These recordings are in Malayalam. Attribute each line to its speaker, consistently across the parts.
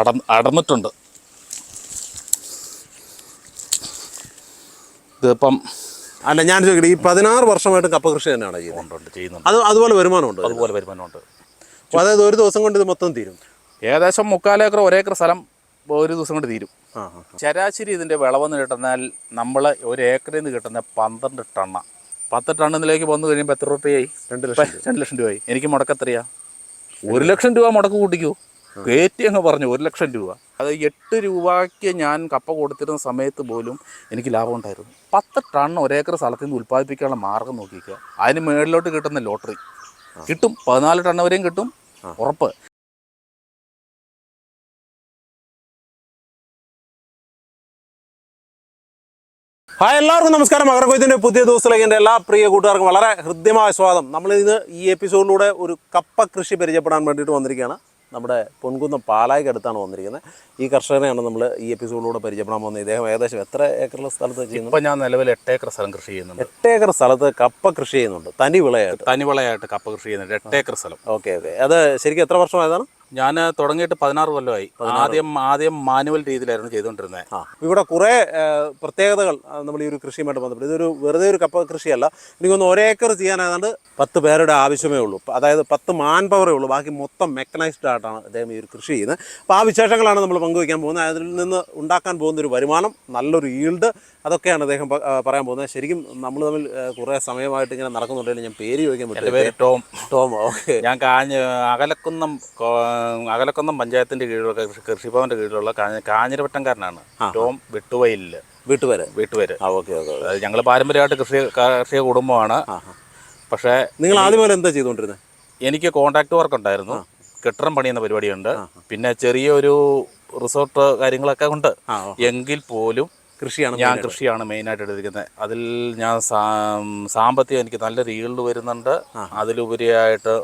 Speaker 1: അട അടന്നിട്ടുണ്ട് ഇതിപ്പം അല്ല ഞാൻ ചോദിക്കട്ടെ ഈ പതിനാറ് വർഷമായിട്ട് കപ്പ കൃഷി തന്നെയാണ് ചെയ്യുന്നുണ്ട് ചെയ്യുന്നുണ്ട് അത് അതുപോലെ വരുമാനമുണ്ട് അതുപോലെ വരുമാനമുണ്ട് അതായത് ഒരു ദിവസം കൊണ്ട് ഇത് മൊത്തം തീരും ഏകദേശം മുക്കാലേക്കർ ഏക്കർ ഒരേക്കർ സ്ഥലം ഒരു ദിവസം കൊണ്ട് തീരും ശരാശരി ഇതിൻ്റെ വിളവെന്ന് കിട്ടുന്നാൽ നമ്മൾ ഒരു ഏക്കറിൽ നിന്ന് കിട്ടുന്ന പന്ത്രണ്ട് ടണ്ണ പത്ത് ടണ്ണിലേക്ക് വന്നു കഴിയുമ്പോൾ എത്ര രൂപയായി രണ്ട് ലക്ഷം രണ്ട് ലക്ഷം രൂപയായി എനിക്ക് മുടക്കെത്രയാണ് ഒരു ലക്ഷം രൂപ മുടക്ക് കൂട്ടിക്കോ കയറ്റി അങ്ങ് പറഞ്ഞു ഒരു ലക്ഷം രൂപ അത് എട്ട് രൂപയ്ക്ക് ഞാൻ കപ്പ കൊടുത്തിരുന്ന സമയത്ത് പോലും എനിക്ക് ലാഭം ഉണ്ടായിരുന്നു പത്ത് ടൺ ഒരേക്കർ സ്ഥലത്തു നിന്ന് ഉൽപ്പാദിപ്പിക്കാനുള്ള മാർഗം നോക്കിക്കുക അതിന് മേളിലോട്ട് കിട്ടുന്ന ലോട്ടറി കിട്ടും പതിനാല് ടൺ വരെയും കിട്ടും ഉറപ്പ് ഹായ് എല്ലാവർക്കും നമസ്കാരം അഗ്രക്കൊയ്ത്തിൻ്റെ പുതിയ ദിവസത്തിലേക്ക് എൻ്റെ എല്ലാ പ്രിയ കൂട്ടുകാർക്കും വളരെ ഹൃദ്യമായ സ്വാദം നമ്മളിന്ന് ഈ എപ്പിസോഡിലൂടെ ഒരു കപ്പ കൃഷി പരിചയപ്പെടാൻ വേണ്ടിയിട്ട് വന്നിരിക്കുകയാണ് നമ്മുടെ പൊൻകുന്നം പാലായ്ക്ക് അടുത്താണ് വന്നിരിക്കുന്നത് ഈ കർഷകനെയാണ് നമ്മൾ ഈ എപ്പിസോഡിലൂടെ പരിചയപ്പെടാൻ പോകുന്നത് ഇദ്ദേഹം ഏകദേശം എത്ര ഏക്കറുള്ള സ്ഥലത്ത് ചെയ്യുന്നു ഇപ്പോൾ ഞാൻ നിലവിൽ എട്ട് ഏക്കർ സ്ഥലം കൃഷി ചെയ്യുന്നുണ്ട് എട്ട് ഏക്കർ സ്ഥലത്ത് കപ്പ കൃഷി ചെയ്യുന്നുണ്ട് തനി വിളയായിട്ട് തനി വിളയായിട്ട് കപ്പ കൃഷി ചെയ്യുന്നുണ്ട് എട്ട് ഏക്കർ സ്ഥലം ഓക്കെ ഓക്കെ അത് ശരിക്കും എത്ര വർഷമായതാണ് ഞാൻ തുടങ്ങിയിട്ട് പതിനാറ് കൊല്ലമായി ആദ്യം ആദ്യം മാനുവൽ രീതിയിലായിരുന്നു ചെയ്തുകൊണ്ടിരുന്നത് ഇവിടെ കുറേ പ്രത്യേകതകൾ നമ്മൾ ഈ ഒരു കൃഷിയുമായിട്ട് ബന്ധപ്പെട്ട് ഇതൊരു വെറുതെ ഒരു കപ്പ കൃഷിയല്ല എനിക്കൊന്ന് ഒരേ ഏക്കർ ചെയ്യാനായതുകൊണ്ട് പത്ത് പേരുടെ ആവശ്യമേ ഉള്ളൂ അതായത് പത്ത് മാൻ പവറേ ഉള്ളൂ ബാക്കി മൊത്തം മെക്കനൈസ്ഡ് ആയിട്ടാണ് അദ്ദേഹം ഈ ഒരു കൃഷി ചെയ്യുന്നത് അപ്പോൾ ആ വിശേഷങ്ങളാണ് നമ്മൾ പങ്കുവയ്ക്കാൻ പോകുന്നത് അതിൽ നിന്ന് ഉണ്ടാക്കാൻ പോകുന്ന ഒരു വരുമാനം നല്ലൊരു ഈൽഡ് അതൊക്കെയാണ് അദ്ദേഹം പറയാൻ പോകുന്നത് ശരിക്കും നമ്മൾ തമ്മിൽ കുറേ സമയമായിട്ട് ഇങ്ങനെ നടക്കുന്നുണ്ടെങ്കിൽ ഞാൻ പേര് ചോദിക്കാൻ പറ്റും ടോം ടോം ഓക്കെ ഞാൻ കാഞ്ഞ് അകലക്കുന്നം അകലക്കൊന്തം പഞ്ചായത്തിന്റെ കീഴിലുള്ള കൃഷിഭവന്റെ കീഴിലുള്ള കാഞ്ഞിരവട്ടംകാരനാണ് ടോം വെട്ടുവയലിൽ വീട്ടുപേര് വീട്ടുപേര് ഞങ്ങൾ പാരമ്പര്യമായിട്ട് കൃഷി കാർഷിക കുടുംബമാണ് പക്ഷേ നിങ്ങൾ ആദ്യം എന്താ ചെയ്തുകൊണ്ടിരുന്നത് എനിക്ക് കോൺട്രാക്ട് വർക്ക് ഉണ്ടായിരുന്നു കെട്ടിടം പണിയുന്ന പരിപാടിയുണ്ട് പിന്നെ ചെറിയൊരു റിസോർട്ട് കാര്യങ്ങളൊക്കെ ഉണ്ട് എങ്കിൽ പോലും കൃഷിയാണ് ഞാൻ കൃഷിയാണ് മെയിനായിട്ട് എടുത്തിരിക്കുന്നത് അതിൽ ഞാൻ സാമ്പത്തികം എനിക്ക് നല്ല രീതിയിൽ വരുന്നുണ്ട് അതിലുപരിയായിട്ട്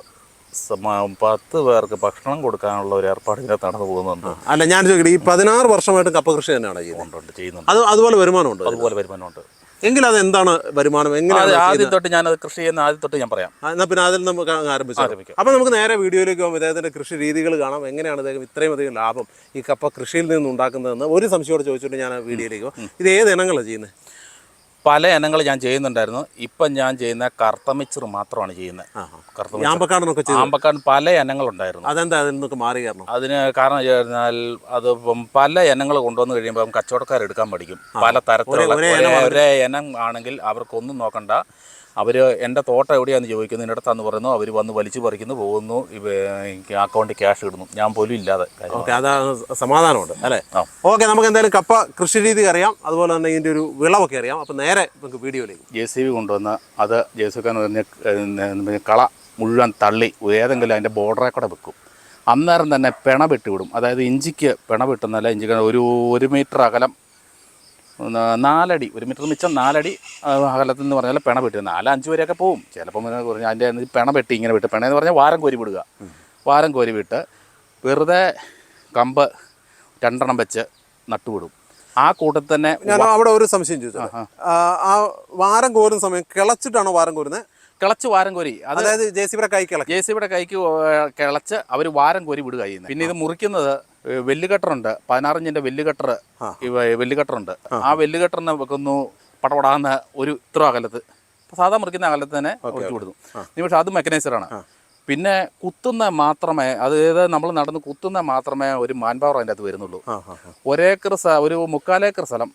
Speaker 1: പത്ത് പേർക്ക് ഭക്ഷണം കൊടുക്കാനുള്ള ഒരു ഏർപ്പാട് ഇങ്ങനെ നടന്നു പോകുന്നുണ്ട് അല്ല ഞാൻ ചോദിക്കട്ടെ ഈ പതിനാറ് വർഷമായിട്ട് കപ്പ കൃഷി തന്നെയാണ് ചെയ്യുന്നുണ്ട് ചെയ്യുന്നുണ്ട് അത് അതുപോലെ വരുമാനമുണ്ട് അതുപോലെ വരുമാനമുണ്ട് എങ്കിൽ അത് എന്താണ് വരുമാനം എങ്ങനെ ആദ്യം തൊട്ട് ഞാൻ അത് കൃഷി ചെയ്യുന്ന ആദ്യം തൊട്ട് ഞാൻ പറയാം എന്നാൽ പിന്നെ അതിൽ നമുക്ക് ആരംഭിച്ചു ആരംഭിക്കാം അപ്പോൾ നമുക്ക് നേരെ വീഡിയോയിലേക്ക് പോകാം ഇദ്ദേഹത്തിൻ്റെ കൃഷി രീതികൾ കാണാം എങ്ങനെയാണ് ഇദ്ദേഹം ഇത്രയും അധികം ലാഭം ഈ കപ്പ കൃഷിയിൽ നിന്ന് ഉണ്ടാക്കുന്നതെന്ന് ഒരു സംശയത്തോടെ ചോദിച്ചിട്ട് ഞാൻ ആ വീഡിയോയിലേക്ക് ഇത് ഏത് ഇനങ്ങളാണ് ചെയ്യുന്നത് പല ഇനങ്ങൾ ഞാൻ ചെയ്യുന്നുണ്ടായിരുന്നു ഇപ്പം ഞാൻ ചെയ്യുന്ന കർത്തമിച്ചർ മാത്രമാണ് ചെയ്യുന്നത് ആമ്പക്കാടൻ പല ഇനങ്ങളുണ്ടായിരുന്നു അതെന്താ അതിനൊക്കെ മാറി അതിന് കാരണം എന്നാൽ അത് പല ഇനങ്ങൾ കൊണ്ടുവന്ന് കഴിയുമ്പോൾ എടുക്കാൻ പഠിക്കും പല തരത്തിലുള്ള ഒരേ ഇനം ആണെങ്കിൽ അവർക്കൊന്നും നോക്കണ്ട അവർ എൻ്റെ തോട്ടം എവിടെയാണെന്ന് ചോദിക്കുന്നു അടുത്താന്ന് പറയുന്നു അവർ വന്ന് വലിച്ചു പറിക്കുന്നു പോകുന്നു അക്കൗണ്ടിൽ ക്യാഷ് ഇടുന്നു ഞാൻ പോലും ഇല്ലാതെ ഓക്കെ അതാണ് സമാധാനമുണ്ട് അല്ലേ ഓക്കെ നമുക്ക് എന്തായാലും കപ്പ കൃഷി രീതി അറിയാം അതുപോലെ തന്നെ ഇതിൻ്റെ ഒരു വിളവൊക്കെ അറിയാം അപ്പോൾ നേരെ നമുക്ക് വീഡിയോയിലേക്ക് ജെ സി ബി കൊണ്ടുവന്ന് അത് ജെ സി പറഞ്ഞ കള മുഴുവൻ തള്ളി ഏതെങ്കിലും അതിൻ്റെ ബോർഡറെ കൂടെ വെക്കും അന്നേരം തന്നെ പിണ വിട്ടുവിടും അതായത് ഇഞ്ചിക്ക് പിണ വെട്ടുന്നല്ല ഇഞ്ചിക്ക് ഒരു ഒരു മീറ്റർ അകലം നാലടി ഒരു മീറ്റർ മിച്ചം നാലടി അകലത്തിൽ നിന്ന് പറഞ്ഞാൽ പിണ പെട്ടി നാല് അഞ്ച് വരെയൊക്കെ പോവും ചിലപ്പം അതിൻ്റെ പിണ പെട്ടി ഇങ്ങനെ വിട്ട് പിണ എന്ന് പറഞ്ഞാൽ വാരം കോരി വിടുക വാരം കോരി വിട്ട് വെറുതെ കമ്പ് രണ്ടെണ്ണം വെച്ച് നട്ടുവിടും ആ കൂട്ടത്തിൽ തന്നെ ഞാൻ അവിടെ ഒരു സംശയം ചോദിച്ചു ആ വാരം കോരുന്ന സമയം കിളച്ചിട്ടാണോ വാരം കോരുന്നത് കിളച്ച് വാരം കോരി അതായത് ജെ സിബിയുടെ കൈ കിളച്ച് ജെ സിബിയുടെ കൈക്ക് കിളച്ച് അവർ വാരം കോരി വിടുക പിന്നെ ഇത് മുറിക്കുന്നത് വെല്ല് കട്ടറുണ്ട് പതിനാറിഞ്ചിന്റെ വെല്ല് കട്ടർ വെല്ല് കട്ടറുണ്ട് ആ വെല്ല് കട്ടറിനെ വെക്കുന്നു പടപടാന്ന് ഒരു ഇത്ര അകലത്ത് സാധാ മുറിക്കുന്ന അകലത്ത് തന്നെ ഒഴിച്ചു കൊടുക്കും പക്ഷെ അത് മെക്കനൈസറാണ് പിന്നെ കുത്തുന്ന മാത്രമേ അതായത് നമ്മൾ നടന്ന് കുത്തുന്ന മാത്രമേ ഒരു മാൻ പവർ അതിൻ്റെ അകത്ത് വരുന്നുള്ളൂ ഒരേക്കർ ഒരു മുക്കാലേക്കർ സ്ഥലം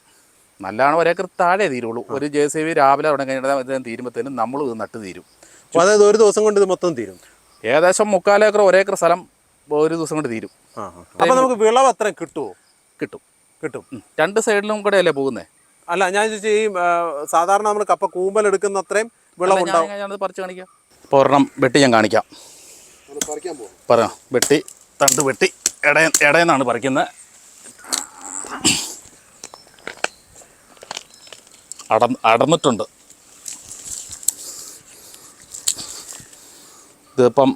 Speaker 1: നല്ലതാണ് ഒരേക്കർ താഴെ തീരുള്ളൂ ഒരു ജെ സി ബി രാവിലെ തുടങ്ങി കഴിഞ്ഞാൽ തീരുമ്പോഴത്തേനും നമ്മൾ ഇത് നട്ട് തീരും അതായത് ഒരു ദിവസം കൊണ്ട് ഇത് മൊത്തം തീരും ഏകദേശം മുക്കാലേക്കർ ഒരേക്കർ സ്ഥലം ഒരു ദിവസം കൊണ്ട് തീരും നമുക്ക് വിളവ് അത്ര കിട്ടുമോ കിട്ടും കിട്ടും രണ്ട് സൈഡിലും കൂടെ അല്ലേ പോകുന്നേ അല്ല ഞാൻ ഈ സാധാരണ നമ്മൾ കപ്പ കൂമ്പൽ എടുക്കുന്ന അത്രയും വിളവുണ്ടാവും പറിച്ചു കാണിക്കാം ഇപ്പോൾ ഒരെണ്ണം വെട്ടി ഞാൻ കാണിക്കാം പറ വെട്ടി തണ്ട് വെട്ടി ഇട ഇടയെന്നാണ് പറിക്കുന്നത് അട അടന്നിട്ടുണ്ട് ഇതിപ്പം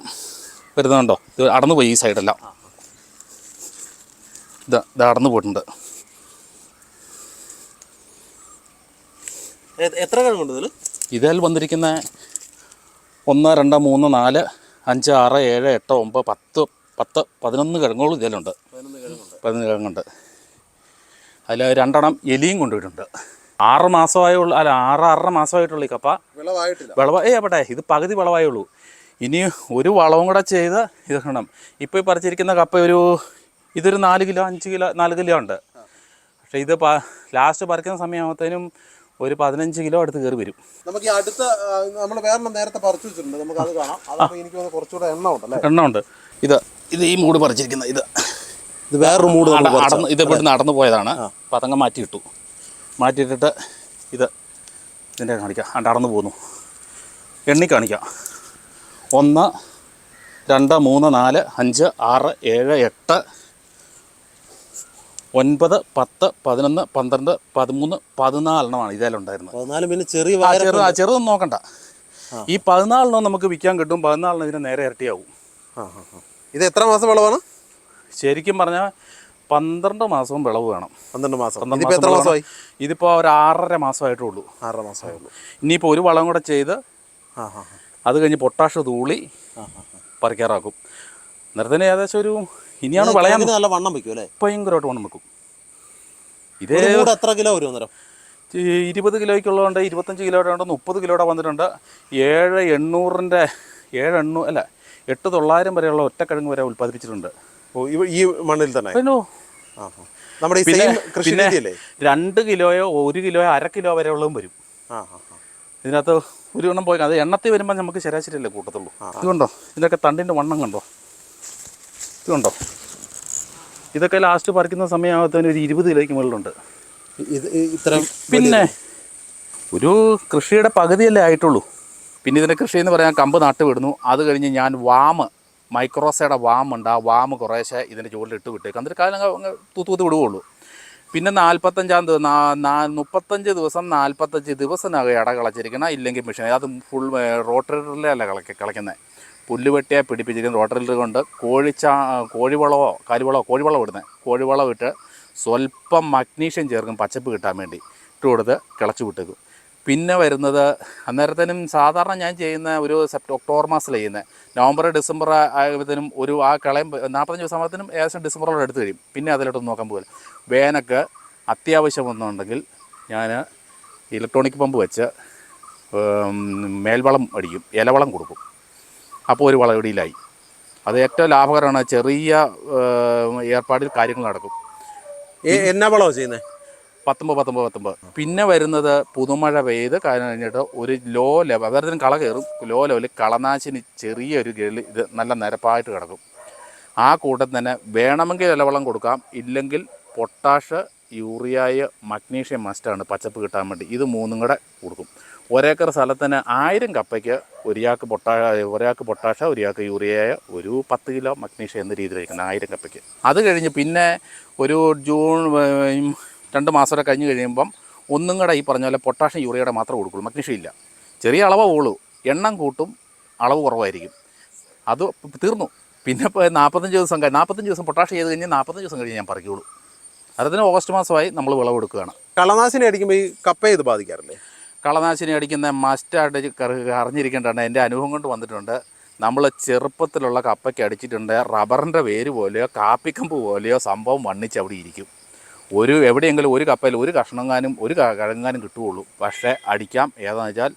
Speaker 1: വരുന്നുണ്ടോ ഇത് അടന്നു പോയി ഈ സൈഡെല്ലാം ഇത് ഇത് അടന്നു പോയിട്ടുണ്ട് എത്ര കാലം കൊണ്ട് ഇതിൽ വന്നിരിക്കുന്ന ഒന്ന് രണ്ട് മൂന്ന് നാല് അഞ്ച് ആറ് ഏഴ് എട്ട് ഒമ്പത് പത്ത് പത്ത് പതിനൊന്ന് കിഴങ്ങുകളും ഇതിലുണ്ട് പതിനൊന്ന് കിഴങ്ങുണ്ട് അതിൽ രണ്ടെണ്ണം എലിയും കൊണ്ടുപോയിട്ടുണ്ട് ആറ് മാസമായുള്ള അല്ല ആറ് ആറര മാസമായിട്ടുള്ള ഈ കപ്പ വിളവായിട്ടില്ല വിളവ് ഏ ആവട്ടെ ഇത് പകുതി വിളവായുള്ളൂ ഇനി ഒരു വളവും കൂടെ ചെയ്ത് ഇത് കാണാം ഇപ്പോൾ പറിച്ചിരിക്കുന്ന കപ്പ ഒരു ഇതൊരു നാല് കിലോ അഞ്ച് കിലോ നാല് കിലോ ഉണ്ട് പക്ഷേ ഇത് ലാസ്റ്റ് പറിക്കുന്ന സമയമാകുമ്പോഴത്തേനും ഒരു പതിനഞ്ച് കിലോ അടുത്ത് കയറി വരും നമുക്ക് ഈ അടുത്ത നമ്മൾ വേറെ നേരത്തെ പറിച്ചു വെച്ചിട്ടുണ്ട് നമുക്ക് അത് കാണാം എനിക്ക് കുറച്ചുകൂടെ എണ്ണ ഉണ്ടല്ലേ എണ്ണ ഉണ്ട് ഇത് ഇത് ഈ മൂട് പറിച്ചിരിക്കുന്ന ഇത്
Speaker 2: ഇത് വേറൊരു മൂട് നടന്ന് ഇത് നടന്നു പോയതാണ്
Speaker 1: പതങ്ങ അതങ്ങ് മാറ്റിയിട്ടു മാറ്റിയിട്ടിട്ട് ഇത് ഇതിൻ്റെ കാണിക്കാം നടന്നു പോകുന്നു എണ്ണി കാണിക്കാം ഒന്ന് രണ്ട് മൂന്ന് നാല് അഞ്ച് ആറ് ഏഴ് എട്ട് ഒൻപത് പത്ത് പതിനൊന്ന് പന്ത്രണ്ട് പതിമൂന്ന് പതിനാലെണ്ണമാണ് ഇതിലുണ്ടായിരുന്നത് പതിനാല് പിന്നെ ചെറിയ ചെറുതൊന്നും നോക്കണ്ട ഈ പതിനാലെണ്ണം നമുക്ക് വിൽക്കാൻ കിട്ടും പതിനാലെണ്ണം ഇതിന് നേരെ ഇരട്ടിയാവും ഇത് എത്ര മാസം വിളവാണ് ശരിക്കും പറഞ്ഞാൽ പന്ത്രണ്ട് മാസവും വിളവ് വേണം പന്ത്രണ്ട് മാസം എത്ര മാസമായി ഇതിപ്പോൾ ഒരു ആറര മാസമായിട്ടുള്ളൂ ആറര മാസമായുള്ളൂ ഇനിയിപ്പോൾ ഒരു വളം കൂടെ ചെയ്ത് ആ ഹാ അത് കഴിഞ്ഞ് പൊട്ടാഷ് തൂളി പറിക്കാറാക്കും അന്നേരത്തിന് ഏകദേശം ഒരു ഇനിയാണ് വിളയാൻ നല്ല വണ്ണം വെക്കും അല്ലേ ഭയങ്കരമായിട്ട് വണ്ണം വെക്കും ഇതേ എത്ര കിലോ വരും അന്നേരം ഇരുപത് കിലോയ്ക്കുള്ളതുണ്ട് ഇരുപത്തഞ്ച് കിലോയുടെ ഉണ്ട് മുപ്പത് കിലോയുടെ വന്നിട്ടുണ്ട് ഏഴ് എണ്ണൂറിൻ്റെ ഏഴ് എണ്ണൂ അല്ല എട്ട് തൊള്ളായിരം വരെയുള്ള ഒറ്റക്കിഴങ്ങ് വരെ ഉൽപ്പാദിപ്പിച്ചിട്ടുണ്ട് ഈ മണ്ണിൽ തന്നെ നമ്മുടെ ഈ പിന്നെ രണ്ട് കിലോയോ ഒരു കിലോയോ അര കിലോ വരെയുള്ളതും വരും ഇതിനകത്ത് ഒരു എണ്ണം പോയി അത് എണ്ണത്തിൽ വരുമ്പോൾ നമുക്ക് ശരാശരിയല്ലേ കൂട്ടത്തുള്ളൂ ഇതുണ്ടോ ഇതൊക്കെ തണ്ടിൻ്റെ വണ്ണം കണ്ടോ ഇതുണ്ടോ ഇതൊക്കെ ലാസ്റ്റ് പറിക്കുന്ന സമയമാകത്തേന് ഒരു ഇരുപത് കിലോയ്ക്ക് മുകളിലുണ്ട് പിന്നെ ഒരു കൃഷിയുടെ പകുതിയല്ലേ ആയിട്ടുള്ളൂ പിന്നെ ഇതിൻ്റെ കൃഷി എന്ന് പറയാൻ കമ്പ് നാട്ട് വിടുന്നു അത് കഴിഞ്ഞ് ഞാൻ വാമ് മൈക്രോസയുടെ വാമുണ്ട് ആ വാമ് കുറേശ്ശെ ഇതിൻ്റെ ചുവട്ടിലിട്ട് വിട്ടേക്കും എന്നിട്ട് കാലം തൂത്ത് തൂത്ത് വിടുകയുള്ളൂ പിന്നെ നാൽപ്പത്തഞ്ചാം ദിവസം മുപ്പത്തഞ്ച് ദിവസം നാൽപ്പത്തഞ്ച് ദിവസത്തിനകം ഇട കളച്ചിരിക്കണം ഇല്ലെങ്കിൽ മെഷീൻ അത് ഫുൾ റോട്ടറിലെ റോട്ടറിലല്ല കളക്ക കളയ്ക്കുന്നത് പുല്ലുവെട്ടിയെ പിടിപ്പിച്ചിരിക്കുന്ന റോട്ടറിൽ കൊണ്ട് കോഴിച്ചാ കോഴിവളമോ കരിവളവോ കോഴിവളം ഇടുന്നത് കോഴിവളം ഇട്ട് സ്വല്പം മഗ്നീഷ്യം ചേർക്കും പച്ചപ്പ് കിട്ടാൻ വേണ്ടി ഇട്ട് കൊടുത്ത് കിളച്ച് വിട്ടേക്കും പിന്നെ വരുന്നത് അന്നേരത്തേനും സാധാരണ ഞാൻ ചെയ്യുന്ന ഒരു സെപ്റ്റ് ഒക്ടോബർ മാസത്തിൽ ചെയ്യുന്നത് നവംബർ ഡിസംബർ ആയതിനും ഒരു ആ കളയും നാൽപ്പത്തഞ്ച് ദിവസത്തിനും ഏകദേശം ഡിസംബറോടെ എടുത്ത് കഴിയും പിന്നെ അതിലോട്ട് നോക്കാൻ പോകില്ല വേനക്ക് അത്യാവശ്യം വന്നുണ്ടെങ്കിൽ ഞാൻ ഇലക്ട്രോണിക് പമ്പ് വെച്ച് മേൽവളം അടിക്കും ഇലവളം കൊടുക്കും അപ്പോൾ ഒരു വളവിടിയിലായി അത് ഏറ്റവും ലാഭകരമാണ് ചെറിയ ഏർപ്പാടിൽ കാര്യങ്ങൾ നടക്കും എന്നാ വളമാണ് ചെയ്യുന്നത് പത്തൊമ്പത് പത്തൊമ്പത് പത്തൊമ്പത് പിന്നെ വരുന്നത് പുതുമഴ പെയ്ത് കഴിഞ്ഞിട്ട് ഒരു ലോ ലെവൽ അതായത് കള കയറും ലോ ലെവലിൽ കളനാശിനി ചെറിയൊരു ഗളി ഇത് നല്ല നിരപ്പായിട്ട് കിടക്കും ആ കൂട്ടം തന്നെ വേണമെങ്കിൽ ഇലവെള്ളം കൊടുക്കാം ഇല്ലെങ്കിൽ പൊട്ടാഷ് യൂറിയായ മഗ്നീഷ്യം മസ്റ്റാണ് പച്ചപ്പ് കിട്ടാൻ വേണ്ടി ഇത് മൂന്നും കൂടെ കൊടുക്കും ഒരേക്കർ സ്ഥലത്തിന് ആയിരം കപ്പയ്ക്ക് ഒരാൾക്ക് പൊട്ടാ ഒരാൾക്ക് പൊട്ടാഷ ഒരാൾക്ക് യൂറിയായ ഒരു പത്ത് കിലോ മഗ്നീഷ്യം എന്ന രീതിയിലായിരിക്കണം ആയിരം കപ്പയ്ക്ക് അത് കഴിഞ്ഞ് പിന്നെ ഒരു ജൂൺ രണ്ട് മാസമൊക്കെ കഴിഞ്ഞ് കഴിയുമ്പം ഒന്നും കൂടെ ഈ പറഞ്ഞ പോലെ പൊട്ടാഷ്യം യൂറിയയുടെ മാത്രം കൊടുക്കുള്ളൂ മഗ്നീഷ്യം ഇല്ല ചെറിയ അളവേ ഉള്ളൂ എണ്ണം കൂട്ടും അളവ് കുറവായിരിക്കും അത് തീർന്നു പിന്നെ ഇപ്പോൾ നാൽപ്പത്തഞ്ച് ദിവസം കഴിഞ്ഞ് നാൽപ്പത്തഞ്ച് ദിവസം പൊട്ടാഷ് ചെയ്ത് കഴിഞ്ഞാൽ നാൽപ്പത്തഞ്ച് ദിവസം കഴിഞ്ഞ് ഞാൻ പറിക്കുള്ളൂ അതിന് ഓഗസ്റ്റ് മാസമായി നമ്മൾ വിളവെടുക്കുകയാണ് കളനാശിനി അടിക്കുമ്പോൾ ഈ കപ്പ ഇത് ബാധിക്കാറില്ലേ കളനാശിനി അടിക്കുന്ന മസ്റ്റായിട്ട് അറിഞ്ഞിരിക്കേണ്ടതാണ് എൻ്റെ അനുഭവം കൊണ്ട് വന്നിട്ടുണ്ട് നമ്മൾ ചെറുപ്പത്തിലുള്ള കപ്പയ്ക്ക് അടിച്ചിട്ടുണ്ട് റബ്ബറിൻ്റെ വേര് പോലെയോ കാപ്പിക്കമ്പ് പോലെയോ സംഭവം വണ്ണിച്ച് അവിടെ ഇരിക്കും ഒരു എവിടെയെങ്കിലും ഒരു കപ്പയിൽ ഒരു കഷ്ണങ്ങാനും ഒരു കഴങ്ങാനും കിട്ടുകയുള്ളൂ പക്ഷേ അടിക്കാം ഏതാണെന്ന് വെച്ചാൽ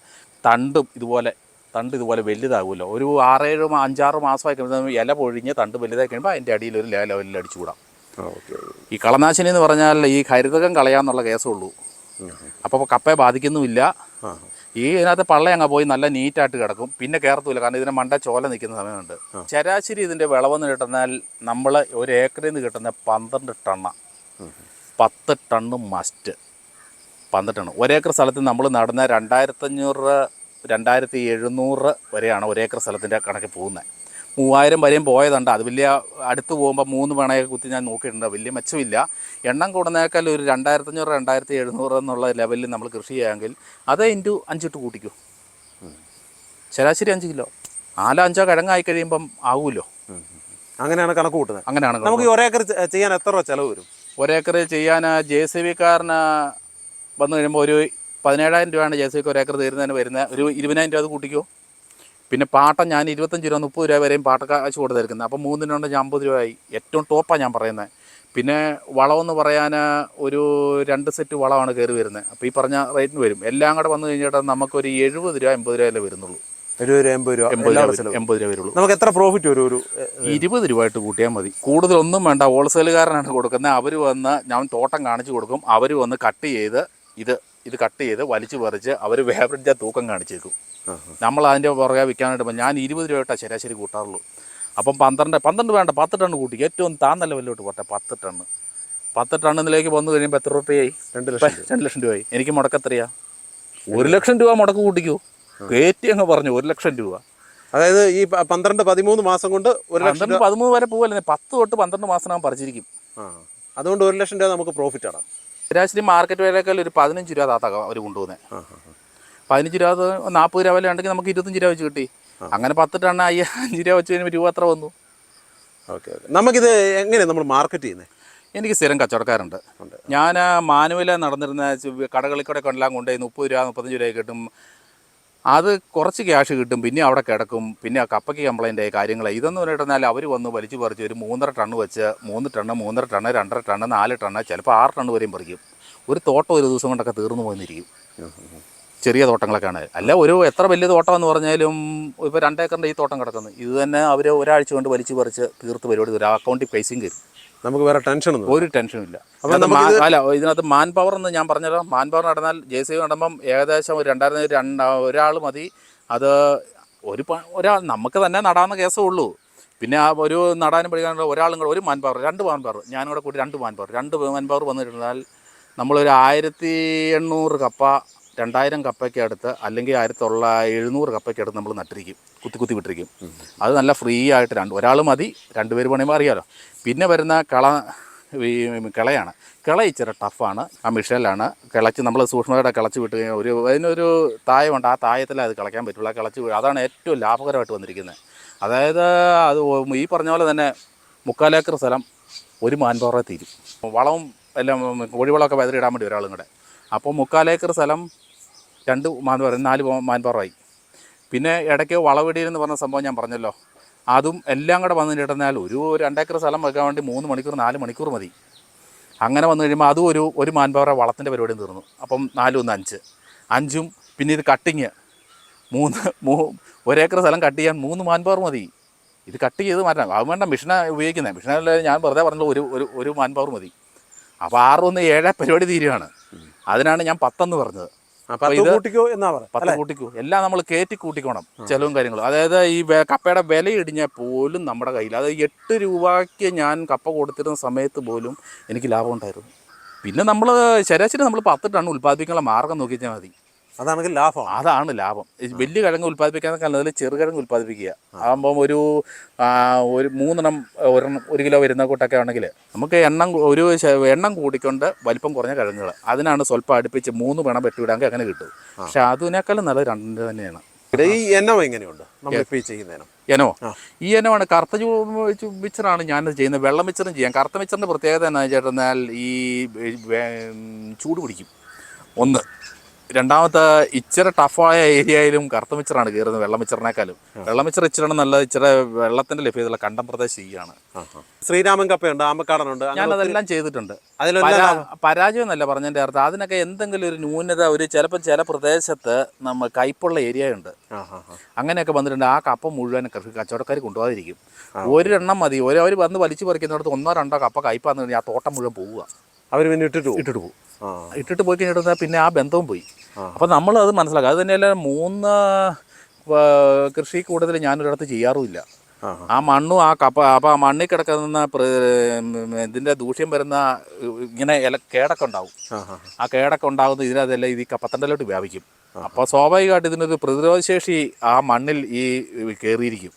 Speaker 1: തണ്ടും ഇതുപോലെ തണ്ട് ഇതുപോലെ വലുതാകുമല്ലോ ഒരു ആറേഴ് അഞ്ചാറ് മാസമായി കഴിയുമ്പോൾ ഇല പൊഴിഞ്ഞ് തണ്ട് വലുതായി കഴിയുമ്പോൾ അതിൻ്റെ അടിയിൽ ഒരു ലെവലിൽ അടിച്ചുകൂടാം ഈ കളനാശിനി എന്ന് പറഞ്ഞാൽ ഈ ഹരിതകം കളയാന്നുള്ള കേസുള്ളൂ അപ്പോൾ കപ്പയെ ബാധിക്കുന്നുമില്ല ഈ ഇതിനകത്ത് പള്ള അങ്ങ് പോയി നല്ല നീറ്റായിട്ട് കിടക്കും പിന്നെ കയറത്തൂല കാരണം ഇതിനെ മണ്ട ചോല നിൽക്കുന്ന സമയമുണ്ട് ശരാശരി ഇതിൻ്റെ വിളവെന്ന് കിട്ടുന്നാൽ നമ്മൾ ഒരു ഏക്കറിൽ നിന്ന് കിട്ടുന്ന പന്ത്രണ്ട് ടണ്ണ പത്ത് ടണ്ണ് മസ്റ്റ് പന്ത്രണ്ട് ടണ്ണ് ഒരേക്കർ സ്ഥലത്ത് നമ്മൾ നടന്ന രണ്ടായിരത്തഞ്ഞൂറ് രണ്ടായിരത്തി എഴുന്നൂറ് വരെയാണ് ഒരേക്കർ സ്ഥലത്തിൻ്റെ കണക്ക് പോകുന്നത് മൂവായിരം വരെയും പോയതുണ്ട് അത് വലിയ അടുത്ത് പോകുമ്പോൾ മൂന്ന് പണയൊക്കെ കുത്തി ഞാൻ നോക്കിയിട്ടുണ്ട് വലിയ മെച്ചമില്ല എണ്ണം കൂടുന്നേക്കാൾ ഒരു രണ്ടായിരത്തഞ്ഞൂറ് രണ്ടായിരത്തി എഴുന്നൂറ് എന്നുള്ള ലെവലിൽ നമ്മൾ കൃഷി ചെയ്യാമെങ്കിൽ അത് ഇൻറ്റു അഞ്ചിട്ട് കൂട്ടിക്കും ശരാശരി അഞ്ച് കിലോ നാലോ അഞ്ചോ കിഴങ്ങായി കഴിയുമ്പം ആവുമല്ലോ അങ്ങനെയാണ് കണക്ക് കൂട്ടുന്നത് അങ്ങനെയാണ് നമുക്ക് ഒരേക്കർ ചെയ്യാൻ എത്ര രൂപ ചിലവ് വരും ഒരേക്കർ ചെയ്യാൻ ജെ സി കാരന് വന്നു കഴിയുമ്പോൾ ഒരു പതിനേഴായിരം രൂപയാണ് ജെ സി ബിക്ക് ഒരേക്കർ തീരുന്നതിന് വരുന്നത് ഒരു ഇരുപതിനായിരം രൂപ അത് കൂട്ടിക്കോ പിന്നെ പാട്ട ഞാൻ ഇരുപത്തഞ്ച് രൂപ മുപ്പത് രൂപ വരെയും പാട്ട കാശ് കൊടുത്തിരിക്കുന്നത് അപ്പം മൂന്നിനുണ്ട് ഞാൻ അമ്പത് രൂപയായി ഏറ്റവും ടോപ്പാണ് ഞാൻ പറയുന്നത് പിന്നെ വളമെന്ന് പറയാൻ ഒരു രണ്ട് സെറ്റ് വളമാണ് കയറി വരുന്നത് അപ്പോൾ ഈ പറഞ്ഞ റേറ്റിന് വരും എല്ലാം കൂടെ വന്നു കഴിഞ്ഞിട്ട് നമുക്കൊരു എഴുപത് രൂപ എൺപത് രൂപയല്ലേ വരുന്നുള്ളൂ എഴുപത് രൂപ എൺപത് രൂപ നമുക്ക് എത്ര പ്രോഫിറ്റ് ഒരു ഒരു ഇരുപത് രൂപയായിട്ട് കൂട്ടിയാൽ മതി കൂടുതലൊന്നും വേണ്ട ഹോൾസെയിലുകാരനാണ് കൊടുക്കുന്നത് അവർ വന്ന് ഞാൻ തോട്ടം കാണിച്ചു കൊടുക്കും അവർ വന്ന് കട്ട് ചെയ്ത് ഇത് ഇത് കട്ട് ചെയ്ത് വലിച്ചു പറിച്ച് അവർ വേവറേജ് തൂക്കം കാണിച്ചേക്കും നമ്മൾ അതിൻ്റെ പുറകെ വിൽക്കാനായിട്ട് ഞാൻ ഇരുപത് രൂപയായിട്ടാണ് ശരാശരി കൂട്ടാറുള്ളൂ അപ്പം പന്ത്രണ്ട് പന്ത്രണ്ട് വേണ്ട പത്ത് ടൺ കൂട്ടി ഏറ്റവും താന്നല്ല വല്ലോട്ട് പോട്ടെ പത്ത് ടൺ പത്ത് ടണ്ണിലേക്ക് വന്നു കഴിയുമ്പോൾ എത്ര രൂപയായി രണ്ട് ലക്ഷം രണ്ട് ലക്ഷം രൂപയായി എനിക്ക് മുടക്കെത്രയാണ് ഒരു ലക്ഷം രൂപ മുടക്ക് കൂട്ടിക്കൂ കയറ്റി അങ്ങ് പറഞ്ഞു ഒരു ലക്ഷം രൂപ അതായത് ഈ പന്ത്രണ്ട് പതിമൂന്ന് മാസം കൊണ്ട് ഒരു ലക്ഷം പതിമൂന്ന് വരെ പോകല്ലേ പത്ത് തൊട്ട് പന്ത്രണ്ട് മാസത്തിനകം പറിച്ചിരിക്കും അതുകൊണ്ട് ഒരു ലക്ഷം രൂപ നമുക്ക് പ്രോഫിറ്റ് ആണ് ശരാശരി മാർക്കറ്റ് വിലയേക്കാൾ ഒരു പതിനഞ്ച് രൂപ താത്ത അവർ കൊണ്ടുപോകുന്നത് പതിനഞ്ച് രൂപ നാൽപ്പത് രൂപ വില ഉണ്ടെങ്കിൽ നമുക്ക് ഇരുപത്തഞ്ച് രൂപ വെച്ച് കിട്ടി അങ്ങനെ പത്തിട്ടാണ് അയ്യ അഞ്ച് രൂപ വെച്ച് കഴിഞ്ഞാൽ രൂപ അത്ര വന്നു ഓക്കെ നമുക്കിത് എങ്ങനെയാണ് നമ്മൾ മാർക്കറ്റ് ചെയ്യുന്നത് എനിക്ക് സ്ഥിരം കച്ചവടക്കാരുണ്ട് ഞാൻ മാനുവല നടന്നിരുന്ന കടകളിൽ കൂടെ എല്ലാം കൊണ്ടുപോയി മുപ്പത് രൂപ മുപ്പത്തഞ്ച് രൂപ കിട്ടും അത് കുറച്ച് ക്യാഷ് കിട്ടും പിന്നെ അവിടെ കിടക്കും പിന്നെ ആ കപ്പയ്ക്ക് കംപ്ലൈൻ്റ് ആയ കാര്യങ്ങൾ ഇതെന്ന് പറഞ്ഞിട്ടുണ്ടെങ്കിൽ അവർ വന്ന് വലിച്ചു പറിച്ച് ഒരു മൂന്നര ടണ്ണ് വെച്ച് മൂന്ന് ടണ്ണ് മൂന്നര ടണ്ണ് രണ്ടര ടണ്ണ് നാല് ടണ്ണ് ചിലപ്പോൾ ആറ് ടണ്ണ് വരെയും പറിക്കും ഒരു തോട്ടം ഒരു ദിവസം കൊണ്ടൊക്കെ തീർന്നു പോകുന്നിരിക്കും ചെറിയ തോട്ടങ്ങളൊക്കെയാണ് അല്ല ഒരു എത്ര വലിയ തോട്ടം എന്ന് പറഞ്ഞാലും ഇപ്പോൾ രണ്ടേക്കറിൻ്റെ ഈ തോട്ടം കിടക്കുന്നത് ഇത് തന്നെ അവർ ഒരാഴ്ച കൊണ്ട് വലിച്ചു പറിച്ച് തീർത്ത് പരിപാടി ഒരു അക്കൗണ്ടിൽ പൈസയും കയറും നമുക്ക് വേറെ ടെൻഷനൊന്നും ഒരു ടെൻഷനും ഇല്ല അല്ല ഇതിനകത്ത് മാൻ പവർ എന്ന് ഞാൻ പറഞ്ഞല്ലോ മാൻ പവർ നടന്നാൽ ജെ സി നടമ്പം ഏകദേശം ഒരു രണ്ടായിരത്തി രണ്ട് ഒരാൾ മതി അത് ഒരു ഒരാൾ നമുക്ക് തന്നെ നടാവുന്ന കേസേ ഉള്ളൂ പിന്നെ ആ ഒരു നടാനും പഠിക്കാനുള്ള ഒരാളും കൂടെ ഒരു മാൻ പവർ രണ്ട് മാൻ പവർ ഞാനും കൂടെ കൂടി രണ്ട് മാൻ പവർ രണ്ട് മാൻ പവർ വന്നിട്ടുണ്ടാൽ നമ്മളൊരു ആയിരത്തി എണ്ണൂറ് കപ്പ രണ്ടായിരം കപ്പയ്ക്കടുത്ത് അല്ലെങ്കിൽ ആയിരത്തി തൊള്ളായിരത്തി എഴുന്നൂറ് കപ്പയ്ക്കടുത്ത് നമ്മൾ നട്ടിരിക്കും കുത്തി കുത്തി വിട്ടിരിക്കും അത് നല്ല ഫ്രീ ആയിട്ട് രണ്ട് ഒരാൾ മതി രണ്ടുപേർ പണിയുമ്പോൾ അറിയാമല്ലോ പിന്നെ വരുന്ന കള ഈ കിളയാണ് കിള ഇച്ചിരി ടഫാണ് ആ മിഷനിലാണ് കിളച്ച് നമ്മൾ സൂക്ഷ്മതയുടെ കിളച്ച് വിട്ട് കഴിഞ്ഞാൽ ഒരു അതിനൊരു തായമുണ്ട് ആ തായത്തിൽ അത് കിളയ്ക്കാൻ പറ്റുള്ളൂ കിളച്ച് അതാണ് ഏറ്റവും ലാഭകരമായിട്ട് വന്നിരിക്കുന്നത് അതായത് അത് ഈ പറഞ്ഞ പോലെ തന്നെ മുക്കാലേക്കർ സ്ഥലം ഒരു മാൻപവറെ തീരും വളവും എല്ലാം കോഴിവളമൊക്കെ ഇടാൻ വേണ്ടി ഒരാളും കൂടെ അപ്പോൾ മുക്കാലേക്കർ സ്ഥലം രണ്ട് മാൻ നാല് മാൻപാറായി പിന്നെ ഇടയ്ക്ക് വളവിടിയിലെന്ന് പറഞ്ഞ സംഭവം ഞാൻ പറഞ്ഞല്ലോ അതും എല്ലാം കൂടെ വന്ന് കിട്ടുന്നാൽ ഒരു രണ്ടേക്കർ സ്ഥലം വെക്കാൻ വേണ്ടി മൂന്ന് മണിക്കൂർ നാല് മണിക്കൂർ മതി അങ്ങനെ വന്നു കഴിയുമ്പോൾ അതും ഒരു ഒരു മാൻപാറ വളത്തിൻ്റെ പരിപാടിയും തീർന്നു അപ്പം നാലും ഒന്ന് അഞ്ച് അഞ്ചും പിന്നെ ഇത് കട്ടിങ് മൂന്ന് മൂ ഒരേക്കർ സ്ഥലം കട്ട് ചെയ്യാൻ മൂന്ന് മാൻ മതി ഇത് കട്ട് ചെയ്ത് മാറ്റണം അത് വേണ്ട മിഷന ഉപയോഗിക്കുന്നത് മിഷനല്ല ഞാൻ വെറുതെ പറഞ്ഞുള്ളൂ ഒരു ഒരു ഒരു മാൻ മതി അപ്പോൾ ആറ് ഒന്ന് ഏഴേ പരിപാടി തീരുകയാണ് അതിനാണ് ഞാൻ പത്തെന്ന് പറഞ്ഞത് എല്ലാം നമ്മൾ കയറ്റി കൂട്ടിക്കോണം ചിലവും കാര്യങ്ങളും അതായത് ഈ കപ്പയുടെ വില ഇടിഞ്ഞാൽ പോലും നമ്മുടെ കയ്യിൽ അതായത് എട്ട് രൂപയ്ക്ക് ഞാൻ കപ്പ കൊടുത്തിരുന്ന സമയത്ത് പോലും എനിക്ക് ലാഭം ഉണ്ടായിരുന്നു പിന്നെ നമ്മൾ ശരാശരി നമ്മൾ പത്ത് ടൺ ഉൽപ്പാദിപ്പിക്കാനുള്ള മാർഗം നോക്കിയാൽ മതി അതാണെങ്കിൽ ലാഭം അതാണ് ലാഭം വലിയ കിഴങ്ങ് ഉൽപ്പാദിപ്പിക്കാനൊക്കെ നല്ലതിൽ ചെറുകിഴങ്ങ് ഉൽപ്പാദിപ്പിക്കുക ആകുമ്പം ഒരു ഒരു മൂന്നെണ്ണം ഒരെണ്ണം ഒരു കിലോ വരുന്ന കൂട്ടൊക്കെ ആണെങ്കിൽ നമുക്ക് എണ്ണം ഒരു എണ്ണം കൂടിക്കൊണ്ട് വലിപ്പം കുറഞ്ഞ കിഴങ്ങുകൾ അതിനാണ് സ്വല്പം അടുപ്പിച്ച് മൂന്ന് വേണം വെട്ടിവിടാമെങ്കിൽ അങ്ങനെ കിട്ടും പക്ഷെ അതിനേക്കാളും നല്ലത് രണ്ടിൻ്റെ തന്നെയാണ് ഈ എനോ എങ്ങനെയുണ്ട് നമ്മളിപ്പോൾ ഈ എനോ ഈ എനോമാണ് കറുത്ത മിച്ചറാണ് ഞാൻ ചെയ്യുന്നത് വെള്ളം മിച്ചറും ചെയ്യാം കറുത്ത മിച്ചറിൻ്റെ പ്രത്യേകത എന്നാ ചേട്ടന്നാൽ ഈ ചൂട് പിടിക്കും ഒന്ന് രണ്ടാമത്തെ ഇച്ചിരി ടഫായ ഏരിയയിലും മിച്ചറാണ് കയറുന്നത് വെള്ളമിച്ചറിനേക്കാളും വെള്ളമിച്ചർ ഇച്ചിരി നല്ല ഇച്ചിരി വെള്ളത്തിന്റെ ലഭ്യതയുള്ള കണ്ടം പ്രദേശം ഈ ശ്രീരാമൻ കപ്പയുണ്ട് ആമക്കാടനുണ്ട് ഞാൻ അതെല്ലാം ചെയ്തിട്ടുണ്ട് പരാജയം എന്നല്ല പറഞ്ഞതിന്റെ അർത്ഥം അതിനൊക്കെ എന്തെങ്കിലും ഒരു ന്യൂനത ഒരു ചിലപ്പോൾ ചില പ്രദേശത്ത് നമ്മൾ കയ്പുള്ള ഏരിയ ഉണ്ട് അങ്ങനെയൊക്കെ വന്നിട്ടുണ്ട് ആ കപ്പ മുഴുവൻ കച്ചവടക്കാർ കൊണ്ടുപോകാതിരിക്കും ഒരെണ്ണം മതി ഒരു അവർ വന്ന് വലിച്ചു പറിക്കുന്നിടത്ത് ഒന്നോ രണ്ടോ കപ്പ കയ്പാന്ന് കഴിഞ്ഞാൽ ആ തോട്ടം മുഴുവൻ പോവുക അവർ പിന്നെ ഇട്ടിട്ട് പോകും ഇട്ടിട്ട് പോകും ഇട്ടിട്ട് പോയി കഴിഞ്ഞാൽ പിന്നെ ആ ബന്ധവും പോയി അപ്പം നമ്മൾ അത് മനസ്സിലാക്കുക അത് തന്നെയല്ല മൂന്ന് കൃഷി കൂടുതൽ ഞാനൊരിടത്ത് ചെയ്യാറുമില്ല ആ മണ്ണും ആ കപ്പ അപ്പം ആ മണ്ണിൽ കിടക്കുന്ന ഇതിൻ്റെ ദൂഷ്യം വരുന്ന ഇങ്ങനെ ഇല കേടൊക്കെ ഉണ്ടാവും ആ കേടൊക്കെ ഉണ്ടാകുന്ന ഇതിനതെല്ലാം ഇത് പത്തണ്ടലോട്ട് വ്യാപിക്കും അപ്പോൾ സ്വാഭാവികമായിട്ട് ഇതിനൊരു പ്രതിരോധശേഷി ആ മണ്ണിൽ ഈ കയറിയിരിക്കും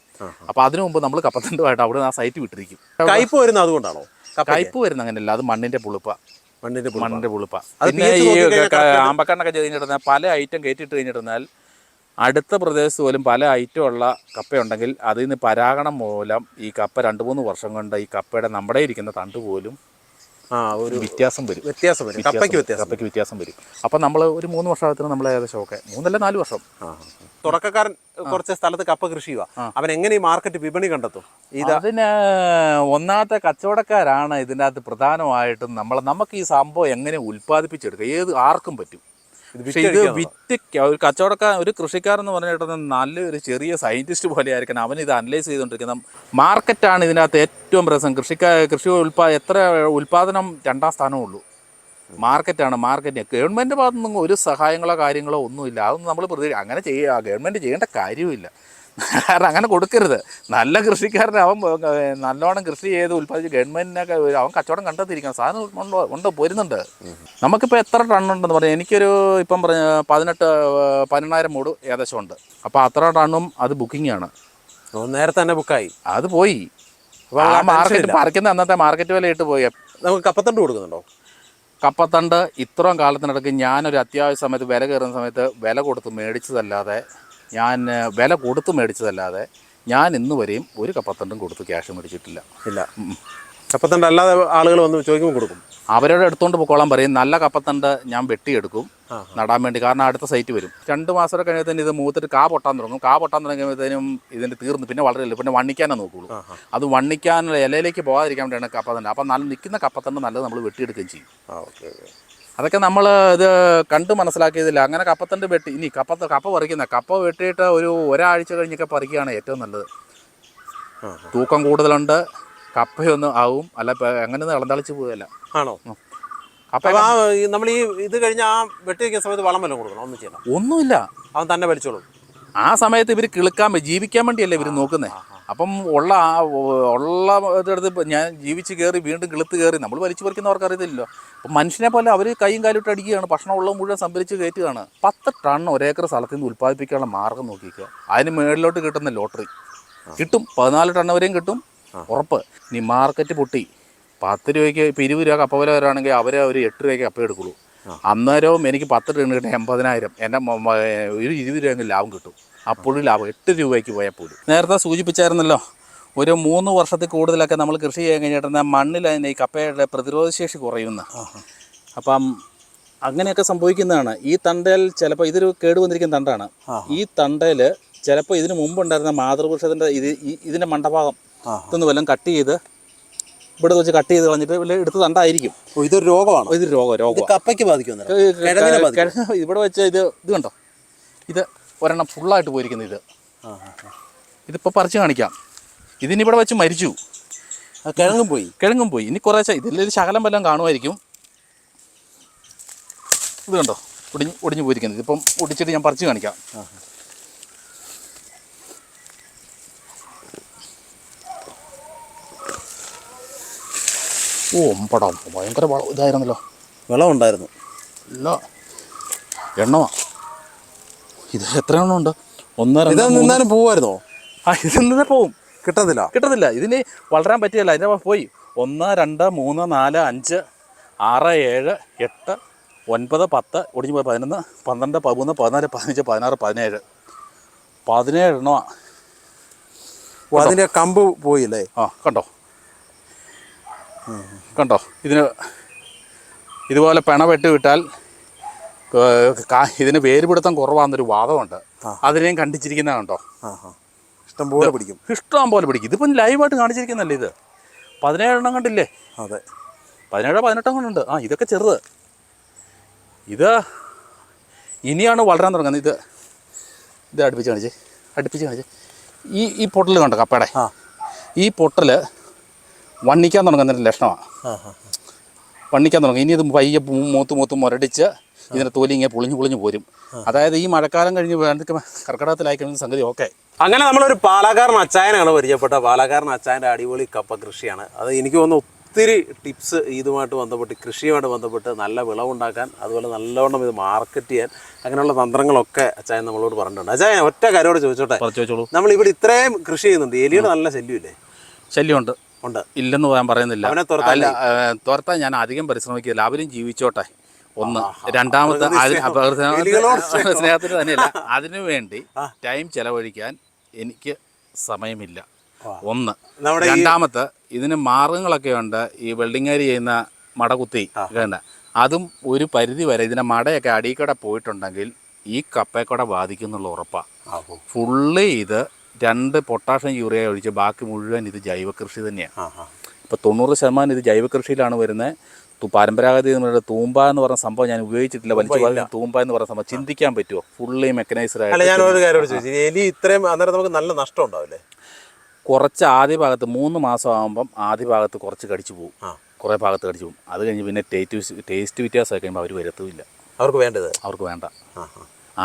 Speaker 1: അപ്പോൾ അതിനു മുമ്പ് നമ്മൾ കപ്പത്തണ്ടുമായിട്ട് അവിടെ ആ സൈറ്റ് വിട്ടിരിക്കും കയ്പ് വരുന്ന അതുകൊണ്ടാണോ കയ്പ് വരുന്ന അങ്ങനെയല്ല അത് മണ്ണിന്റെ പുളിപ്പ മണ്ണിന്റെ മണ്ണിന്റെ പുളിപ്പ പിന്നെ ഈ ആമ്പക്കണ്ണൊക്കെ ചെയ്ത് പല ഐറ്റം കയറ്റിട്ട് കഴിഞ്ഞിട്ടുണ്ടെന്നാൽ അടുത്ത പ്രദേശത്ത് പോലും പല ഐറ്റം ഉള്ള കപ്പയുണ്ടെങ്കിൽ അതിൽ നിന്ന് പരാഗണം മൂലം ഈ കപ്പ രണ്ട് മൂന്ന് വർഷം കൊണ്ട് ഈ കപ്പയുടെ നമ്മുടെ ഇരിക്കുന്ന തണ്ട് പോലും ആ ഒരു വ്യത്യാസം വരും വ്യത്യാസം വരും കപ്പയ്ക്ക് വ്യത്യാസം കപ്പയ്ക്ക് വ്യത്യാസം വരും അപ്പോൾ നമ്മൾ ഒരു മൂന്ന് വർഷത്തിന് നമ്മൾ ഏകദേശം ഒക്കെ മൂന്നല്ല നാല് വർഷം തുടക്കക്കാരൻ കുറച്ച് സ്ഥലത്ത് കപ്പ കൃഷി അവൻ എങ്ങനെ ഈ മാർക്കറ്റ് വിപണി കണ്ടെത്തും ഇത് ഒന്നാമത്തെ കച്ചവടക്കാരാണ് ഇതിൻ്റെ അകത്ത് പ്രധാനമായിട്ടും നമ്മൾ നമുക്ക് ഈ സംഭവം എങ്ങനെ ഉൽപ്പാദിപ്പിച്ചെടുക്കുക ഏത് ആർക്കും പറ്റും പക്ഷെ ഇത് വിറ്റ് ഒരു കച്ചവടക്കാർ ഒരു കൃഷിക്കാരൻ എന്ന് പറഞ്ഞിട്ട് നല്ലൊരു ചെറിയ സയന്റിസ്റ്റ് പോലെ ആയിരിക്കണം അവൻ ഇത് അനലൈസ് ചെയ്തുകൊണ്ടിരിക്കുന്നത് മാർക്കറ്റാണ് ഇതിനകത്ത് ഏറ്റവും പ്രശ്നം കൃഷിക്കാർ കൃഷി ഉൽപാ എത്ര ഉൽപാദനം രണ്ടാം സ്ഥാനമേ ഉള്ളൂ മാർക്കറ്റാണ് മാർക്കറ്റ് ഗവൺമെൻറ് ഭാഗത്തു നിന്നും ഒരു സഹായങ്ങളോ കാര്യങ്ങളോ ഒന്നുമില്ല അതൊന്നും നമ്മൾ പ്രതി അങ്ങനെ ചെയ്യുക ഗവൺമെൻറ് ചെയ്യേണ്ട കാര്യമില്ല കാരണം അങ്ങനെ കൊടുക്കരുത് നല്ല കൃഷിക്കാരൻ അവൻ നല്ലോണം കൃഷി ചെയ്ത് ഉൽപ്പാദിച്ച് ഗവൺമെന്റിനൊക്കെ അവൻ കച്ചവടം കണ്ടെത്തിയിരിക്കണം സാധനം ഉണ്ടോ ഉണ്ടോ പോരുന്നുണ്ട് നമുക്കിപ്പോൾ എത്ര ടൺ ഉണ്ടെന്ന് പറഞ്ഞാൽ എനിക്കൊരു ഇപ്പം പറഞ്ഞ പതിനെട്ട് പതിനെണ്ണായിരം മൂട് ഏകദേശം ഉണ്ട് അപ്പോൾ അത്ര ടണ്ണും അത് ബുക്കിംഗ് ആണ് നേരത്തെ തന്നെ ബുക്കായി അത് പോയി ആ മാർക്കറ്റ് പറിക്കുന്ന അന്നത്തെ മാർക്കറ്റ് ഇട്ട് പോയി നമുക്ക് കപ്പത്തണ്ട് കൊടുക്കുന്നുണ്ടോ കപ്പത്തണ്ട് ഇത്രയും കാലത്തിനിടയ്ക്ക് ഞാനൊരു അത്യാവശ്യ സമയത്ത് വില കയറുന്ന സമയത്ത് വില കൊടുത്ത് മേടിച്ചതല്ലാതെ ഞാൻ വില കൊടുത്ത് മേടിച്ചതല്ലാതെ ഞാൻ ഇന്ന് വരെയും ഒരു കപ്പത്തണ്ടും കൊടുത്ത് ക്യാഷ് മേടിച്ചിട്ടില്ല ഇല്ല കപ്പത്തണ്ട് അല്ലാതെ ആളുകൾ വന്ന് ചോദിക്കുമ്പോൾ കൊടുക്കും അവരോട് എടുത്തുകൊണ്ട് പൊക്കോളാൻ പറയും നല്ല കപ്പത്തണ്ട് ഞാൻ വെട്ടിയെടുക്കും നടാൻ വേണ്ടി കാരണം അടുത്ത സൈറ്റ് വരും രണ്ട് മാസം കഴിയുമ്പോൾ ഇത് മൂത്തിട്ട് കാ പൊട്ടാൻ തുടങ്ങും കാ പൊട്ടാൻ തുടങ്ങിയപ്പോഴത്തേനും ഇതിൻ്റെ തീർന്നു പിന്നെ വളരില്ല പിന്നെ വണ്ണിക്കാനേ നോക്കുള്ളൂ അത് വണ്ണിക്കാനുള്ള ഇലയിലേക്ക് പോകാതിരിക്കാൻ വേണ്ടിയാണ് കപ്പത്തണ്ട് അപ്പം നല്ല നിൽക്കുന്ന കപ്പത്തണ്ട് നല്ലത് നമ്മൾ വെട്ടിയെടുക്കുകയും ചെയ്യും ഓക്കെ അതൊക്കെ നമ്മൾ ഇത് കണ്ട് മനസ്സിലാക്കിയതില്ല അങ്ങനെ കപ്പത്തണ്ട് വെട്ടി ഇനി കപ്പ കപ്പ പറിക്കുന്ന കപ്പ വെട്ടിയിട്ട് ഒരു ഒരാഴ്ച കഴിഞ്ഞൊക്കെ പറിക്കുകയാണ് ഏറ്റവും നല്ലത് തൂക്കം കൂടുതലുണ്ട് കപ്പയൊന്നും ആവും അല്ല അങ്ങനെ ഇളന്തളിച്ച് പോവുകയല്ല ആണോ അപ്പം നമ്മൾ ഈ ഇത് കഴിഞ്ഞ ആ വെട്ടി വയ്ക്കുന്ന സമയത്ത് വളം വല്ലതും കൊടുക്കണം ഒന്നും ചെയ്യണം ഒന്നുമില്ല അവൻ തന്നെ വലിച്ചോളും ആ സമയത്ത് ഇവർ കിളിക്കാൻ ജീവിക്കാൻ വേണ്ടിയല്ലേ ഇവർ നോക്കുന്നത് അപ്പം ഉള്ള ഉള്ള ഇതെടുത്ത് ഞാൻ ജീവിച്ച് കയറി വീണ്ടും കിളുത്ത് കയറി നമ്മൾ വലിച്ചു പറിക്കുന്നവർക്ക് അറിയത്തില്ലല്ലോ അപ്പം മനുഷ്യനെ പോലെ അവർ കൈയും കാലിട്ട് അടിക്കുകയാണ് ഉള്ള മുഴുവൻ സംഭരിച്ച് കയറ്റുകയാണ് പത്ത് ടൺ ഒരേക്കർ സ്ഥലത്തിൽ നിന്ന് ഉൽപ്പാദിപ്പിക്കാനുള്ള മാർഗം നോക്കിക്കുക അതിന് മേളിലോട്ട് കിട്ടുന്ന ലോട്ടറി കിട്ടും പതിനാല് ടൺ വരെയും കിട്ടും ഉറപ്പ് ഇനി മാർക്കറ്റ് പൊട്ടി പത്ത് രൂപയ്ക്ക് ഇപ്പോൾ ഇരുപത് രൂപ കപ്പ വില വരാണെങ്കിൽ അവരെ ഒരു എട്ട് രൂപയ്ക്ക് കപ്പ എടുക്കുള്ളൂ അന്നേരവും എനിക്ക് പത്ത് ടൺ കിട്ടും എൺപതിനായിരം എൻ്റെ ഒരു ഇരുപത് രൂപയെങ്കിലും ലാഭം കിട്ടും അപ്പോഴും ലാഭം എട്ട് രൂപയ്ക്ക് പോയാൽ പോലും നേരത്തെ സൂചിപ്പിച്ചായിരുന്നല്ലോ ഒരു മൂന്ന് വർഷത്തിൽ കൂടുതലൊക്കെ നമ്മൾ കൃഷി ചെയ്യാൻ കഴിഞ്ഞിട്ടുണ്ടെങ്കിൽ മണ്ണിൽ അതിൻ്റെ ഈ കപ്പയുടെ പ്രതിരോധശേഷി കുറയുന്ന അപ്പം അങ്ങനെയൊക്കെ സംഭവിക്കുന്നതാണ് ഈ തണ്ടയിൽ ചിലപ്പോൾ ഇതൊരു കേട് വന്നിരിക്കുന്ന തണ്ടാണ് ഈ തണ്ടയിൽ ചിലപ്പോൾ ഇതിന് മുമ്പുണ്ടായിരുന്ന മാതൃപുരുഷത്തിൻ്റെ ഇത് ഇതിൻ്റെ മണ്ടഭാഗം ഇതൊന്നും വല്ലതും കട്ട് ചെയ്ത് ഇവിടെ വെച്ച് കട്ട് ചെയ്ത് കളഞ്ഞിട്ട് വലിയ എടുത്ത് തണ്ടായിരിക്കും ഇതൊരു രോഗമാണ് ഇതൊരു രോഗം രോഗം കപ്പയ്ക്ക് ബാധിക്കും ഇവിടെ വെച്ച് ഇത് ഇത് കണ്ടോ ഇത് ഒരെണ്ണം ഫുള്ളായിട്ട് പോയിരിക്കുന്നത് ഇത് ഇതിപ്പോൾ പറിച്ചു കാണിക്കാം ഇതിനിവിടെ വെച്ച് മരിച്ചു കിഴങ്ങും പോയി കിഴങ്ങും പോയി ഇനി കുറേശ്ശെ ഇതിലൊരു ശകലം വല്ലതും കാണുമായിരിക്കും ഇത് കണ്ടോ ഒടിഞ്ഞ് ഒടിഞ്ഞു പോയിരിക്കുന്നത് ഇതിപ്പം ഒടിച്ചിട്ട് ഞാൻ പറിച്ചു കാണിക്കാം ഓ പടം ഭയങ്കര വളം ഇതായിരുന്നല്ലോ വിളവുണ്ടായിരുന്നു ഉണ്ടായിരുന്നു ഇല്ല എണ്ണമാണ് ഇത് എത്ര ഉണ്ട് ഒന്നര ഇത് ആ ഇതിൽ നിന്നേ പോവും കിട്ടത്തില്ല കിട്ടത്തില്ല ഇതിന് വളരാൻ പറ്റിയല്ല അതിൻ്റെ പോയി ഒന്ന് രണ്ട് മൂന്ന് നാല് അഞ്ച് ആറ് ഏഴ് എട്ട് ഒൻപത് പത്ത് ഒടിഞ്ഞു പോയി പതിനൊന്ന് പന്ത്രണ്ട് പതിമൂന്ന് പതിനാല് പതിനഞ്ച് പതിനാറ് പതിനേഴ് പതിനേഴ് അതിൻ്റെ കമ്പ് പോയില്ലേ ആ കണ്ടോ കണ്ടോ ഇതിന് ഇതുപോലെ പിണ വെട്ട് വിട്ടാൽ ഇതിന് വേരുപിടുത്തം കുറവാന്നൊരു വാദമുണ്ട് അതിനെയും കണ്ടിച്ചിരിക്കുന്നതാണോ ഇഷ്ടം പോലെ പിടിക്കും ഇഷ്ടം പോലെ പിടിക്കും ഇതിപ്പം ലൈവായിട്ട് കാണിച്ചിരിക്കുന്നല്ലേ ഇത് പതിനേഴെണ്ണം കണ്ടില്ലേ അതെ പതിനേഴോ പതിനെട്ടോ കണ്ടുണ്ട് ആ ഇതൊക്കെ ചെറുത് ഇത് ഇനിയാണ് വളരാൻ തുടങ്ങുന്നത് ഇത് ഇത് അടുപ്പിച്ച് കാണിച്ച് അടുപ്പിച്ച് കാണിച്ച് ഈ ഈ പൊട്ടൽ കണ്ടോ കപ്പയുടെ ഈ പൊട്ടൽ വണ്ണിക്കാൻ തുടങ്ങുന്നതിൻ്റെ ലക്ഷണമാണ് പണിക്കാൻ തുടങ്ങി ഇനി ഇത് പയ്യെ മൂത്ത് മൂത്ത് മുരടിച്ച് ഇതിൻ്റെ തോലി ഇങ്ങനെ പൊളിഞ്ഞു പൊളിഞ്ഞു പോരും അതായത് ഈ മഴക്കാലം കഴിഞ്ഞ് കർക്കിടകത്തിലായി കഴിഞ്ഞ സംഗതി ഓക്കെ അങ്ങനെ നമ്മളൊരു പാലക്കാരൻ അച്ചായനാണ് പരിചയപ്പെട്ട പാലക്കാരൻ അച്ചായൻ്റെ അടിപൊളി കപ്പ കൃഷിയാണ് അത് എനിക്ക് തോന്നുന്നു ഒത്തിരി ടിപ്സ് ഇതുമായിട്ട് ബന്ധപ്പെട്ട് കൃഷിയുമായിട്ട് ബന്ധപ്പെട്ട് നല്ല വിളവുണ്ടാക്കാൻ അതുപോലെ നല്ലവണ്ണം ഇത് മാർക്കറ്റ് ചെയ്യാൻ അങ്ങനെയുള്ള തന്ത്രങ്ങളൊക്കെ അച്ചായൻ നമ്മളോട് പറഞ്ഞിട്ടുണ്ട് അച്ചായൻ ഒറ്റ കാര്യോട് ചോദിച്ചോട്ടെ ചോദിച്ചോളൂ നമ്മൾ ഇവിടെ ഇത്രയും കൃഷി ചെയ്യുന്നുണ്ട് എലിയുടെ നല്ല ശല്യമില്ലേ ശല്യമുണ്ട് ഉണ്ട് ഇല്ലെന്ന് ഞാൻ പറയുന്നില്ല അല്ല തുരത്താൻ ഞാൻ അധികം പരിശ്രമിക്കില്ല അവരും ജീവിച്ചോട്ടെ ഒന്ന് രണ്ടാമത്തെ സ്നേഹത്തിന് തന്നെയല്ല അതിനു വേണ്ടി ടൈം ചെലവഴിക്കാൻ എനിക്ക് സമയമില്ല ഒന്ന് രണ്ടാമത്തെ ഇതിന് മാർഗങ്ങളൊക്കെ ഉണ്ട് ഈ വെൽഡിങ്ങാരി ചെയ്യുന്ന മടകുത്തി വേണ്ട അതും ഒരു പരിധി വരെ ഇതിനെ മടയൊക്കെ അടിക്കട പോയിട്ടുണ്ടെങ്കിൽ ഈ കപ്പേക്കട ബാധിക്കുന്നുള്ള ഉറപ്പാണ് ഫുള്ളി ഇത് രണ്ട് പൊട്ടാഷ്യം യൂറിയ ഒഴിച്ച് ബാക്കി മുഴുവൻ ഇത് ജൈവ കൃഷി തന്നെയാണ് ഇപ്പോൾ തൊണ്ണൂറ് ശതമാനം ഇത് ജൈവ കൃഷിയിലാണ് വരുന്നത് പരമ്പരാഗത തൂമ്പ എന്ന് പറഞ്ഞ സംഭവം ഞാൻ ഉപയോഗിച്ചിട്ടില്ല വലിച്ചു തൂമ്പ എന്ന് പറഞ്ഞ സംഭവം ചിന്തിക്കാൻ പറ്റുമോ ഫുള്ളി മെക്കനൈസ്ഡ് ആയിട്ട് ഞാൻ ഒരു കാര്യം എലി ഇത്രയും അന്നേരം നമുക്ക് നല്ല നഷ്ടം ഉണ്ടാവില്ലേ കുറച്ച് ആദ്യ ഭാഗത്ത് മൂന്ന് മാസം ആകുമ്പം ആദ്യ ഭാഗത്ത് കുറച്ച് കടിച്ചു പോകും കുറേ ഭാഗത്ത് കടിച്ചു പോകും അത് കഴിഞ്ഞ് പിന്നെ ടേസ്റ്റ് ടേസ്റ്റ് വ്യത്യാസമൊക്കെ കഴിയുമ്പോൾ അവർ വരത്തുമില്ല അവർക്ക് വേണ്ടത് അവർക്ക് വേണ്ട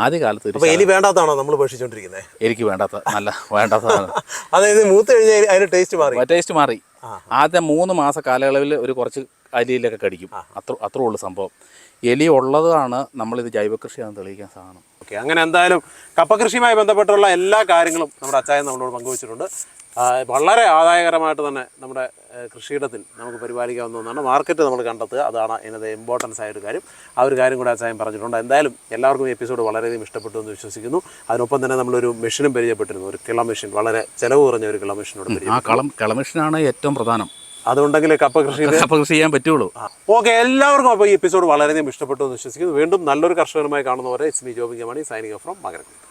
Speaker 1: ആദ്യകാലത്ത് എലി വേണ്ടാത്തതാണോ നമ്മൾ ഭക്ഷിച്ചോണ്ടിരിക്കുന്നത് എനിക്ക് വേണ്ടാത്ത നല്ല വേണ്ടാത്തതാണ് അതായത് മൂത്ത് കഴിഞ്ഞാൽ അതിന് ടേസ്റ്റ് മാറി ടേസ്റ്റ് മാറി ആദ്യം മൂന്ന് മാസ കാലയളവിൽ ഒരു കുറച്ച് അരിയിലൊക്കെ കടിക്കും അത്ര അത്രേ ഉള്ളൂ സംഭവം എലി ഉള്ളതാണ് നമ്മളിത് ജൈവകൃഷിയാണ് തെളിയിക്കാൻ സാധനം ഓക്കെ അങ്ങനെ എന്തായാലും കപ്പകൃഷിയുമായി ബന്ധപ്പെട്ടുള്ള എല്ലാ കാര്യങ്ങളും നമ്മുടെ അച്ചായൻ നമ്മളോട് പങ്കുവച്ചിട്ടുണ്ട് വളരെ ആദായകരമായിട്ട് തന്നെ നമ്മുടെ കൃഷിയിടത്തിൽ നമുക്ക് പരിപാലിക്കാവുന്ന ഒന്നാണ് മാർക്കറ്റ് നമ്മൾ കണ്ടെത്തുക അതാണ് ഇതിനത് ഇമ്പോർട്ടൻസ് ആയൊരു കാര്യം ആ ഒരു കാര്യം കൂടെ അച്ചായം പറഞ്ഞിട്ടുണ്ട് എന്തായാലും എല്ലാവർക്കും എപ്പിസോഡ് വളരെയധികം ഇഷ്ടപ്പെട്ടു എന്ന് വിശ്വസിക്കുന്നു അതിനൊപ്പം തന്നെ നമ്മളൊരു മെഷീനും പരിചയപ്പെട്ടിരുന്നു ഒരു കിള മെഷീൻ വളരെ ചിലവ് കുറഞ്ഞ ഒരു കിള മെഷീനോട് ആ കളം കിള മെഷീനാണ് ഏറ്റവും പ്രധാനം അതുണ്ടെങ്കിലേ കപ്പ കൃഷി കപ്പ കൃഷി ചെയ്യാൻ പറ്റുള്ളൂ ഓക്കെ എല്ലാവർക്കും അപ്പോൾ ഈ എപ്പിസോഡ് വളരെയധികം ഇഷ്ടപ്പെട്ടു എന്ന് വിശ്വസിക്കുന്നു വീണ്ടും നല്ലൊരു കർഷകനുമായി കാണുന്നവരെ ഇസ്മി മണി സൈനിങ് ഫ്രോം മകരക്കുണ്ട്